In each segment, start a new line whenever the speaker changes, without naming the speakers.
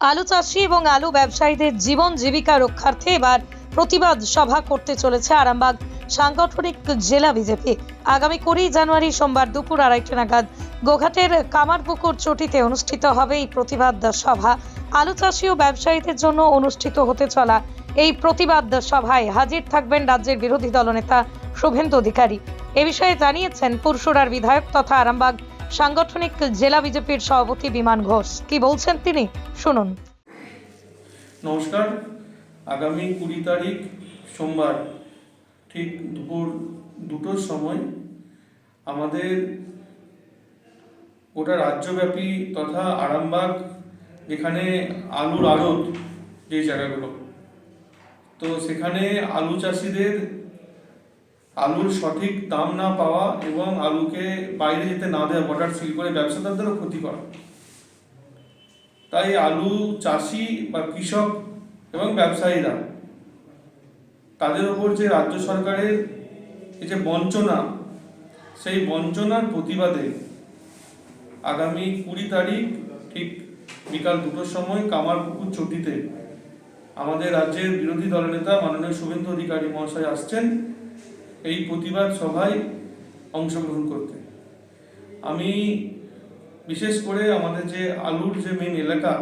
আলু চাষি এবং আলু ব্যবসায়ীদের জীবন জীবিকা রক্ষার্থে এবার প্রতিবাদ সভা করতে চলেছে আরামবাগ। সাংগঠনিক জেলা বিজেপি। আগামী কুড়ি জানুয়ারি সোমবার দুপুর আড়াইটে নাগাদ গোঘাটের কামারপুকুর চটিতে অনুষ্ঠিত হবে এই প্রতিবাদ সভা। আলু চাষি ও ব্যবসায়ীদের জন্য অনুষ্ঠিত হতে চলা এই প্রতিবাদ সভায় হাজির থাকবেন রাজ্যের বিরোধী দলনেতা শুভেন্দু অধিকারী। এ বিষয়ে জানিয়েছেন পুরসুরার বিধায়ক তথা আরামবাগ সাংগঠনিক জেলা বিজেপির সভাপতি বিমান ঘোষ। কি বলছেন তিনি? শুনুন।
নমস্কার। আগামী কুড়ি তারিখ সোমবার, ঠিক দুপুর দুটোর সময় আমাদের গোটা রাজ্যব্যাপী তথা আরামবাগ, যেখানে আলুর আড়ত যে জায়গাগুলো, তো সেখানে আলু চাষিদের আলুর সঠিক দাম না পাওয়া এবং আলুকে বাইরে যেতে না দেওয়া বর্ডার সিল করে ব্যবসাদারদেরও ক্ষতি করা। তাই আলু চাষি বা কৃষক এবং ব্যবসায়ীরা, তাদের ওপর যে রাজ্য সরকারের এই যে বঞ্চনা, সেই বঞ্চনার প্রতিবাদে আগামী কুড়ি তারিখ ঠিক বিকাল দুটোর সময় কামারপুকুর চটিতে আমাদের রাজ্যের বিরোধী দলনেতা মাননীয় শুভেন্দু অধিকারী মহাশয় আসছেন। এই প্রতিবাদ সভায় অংশগ্রহণ করতে। আমি বিশেষ করে আমাদের যে আলুর যে মেন এলাকা,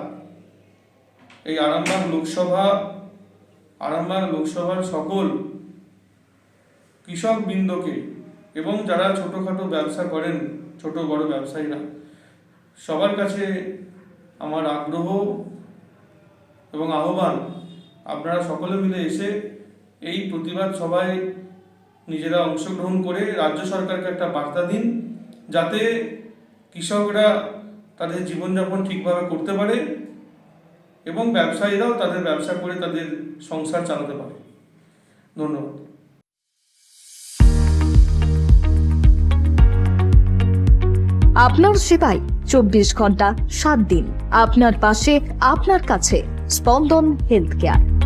এই আরামবাগ লোকসভা, আরামবাগ লোকসভার সকল কৃষক বৃন্দকে এবং যারা ছোটোখাটো ব্যবসা করেন, ছোট বড় ব্যবসায়ীরা, সবার কাছে আমার আগ্রহ এবং আহ্বান, আপনারা সকলে মিলে এসে এই প্রতিবাদ সভায় নিজেরা অংশগ্রহণ করে রাজ্য সরকারকে একটা বার্তা দিন যাতে কৃষকরা তাদের জীবনযাপন ঠিকভাবে করতে পারে এবং ব্যবসায়ীরাও তাদের ব্যবসা করে তাদের সংসার চালাতে পারে। ধন্যবাদ।
আপনার সেবায় চব্বিশ ঘণ্টা, সাত দিন। আপনার পাশে, আপনার কাছে স্পন্দন হেলথ কেয়ার।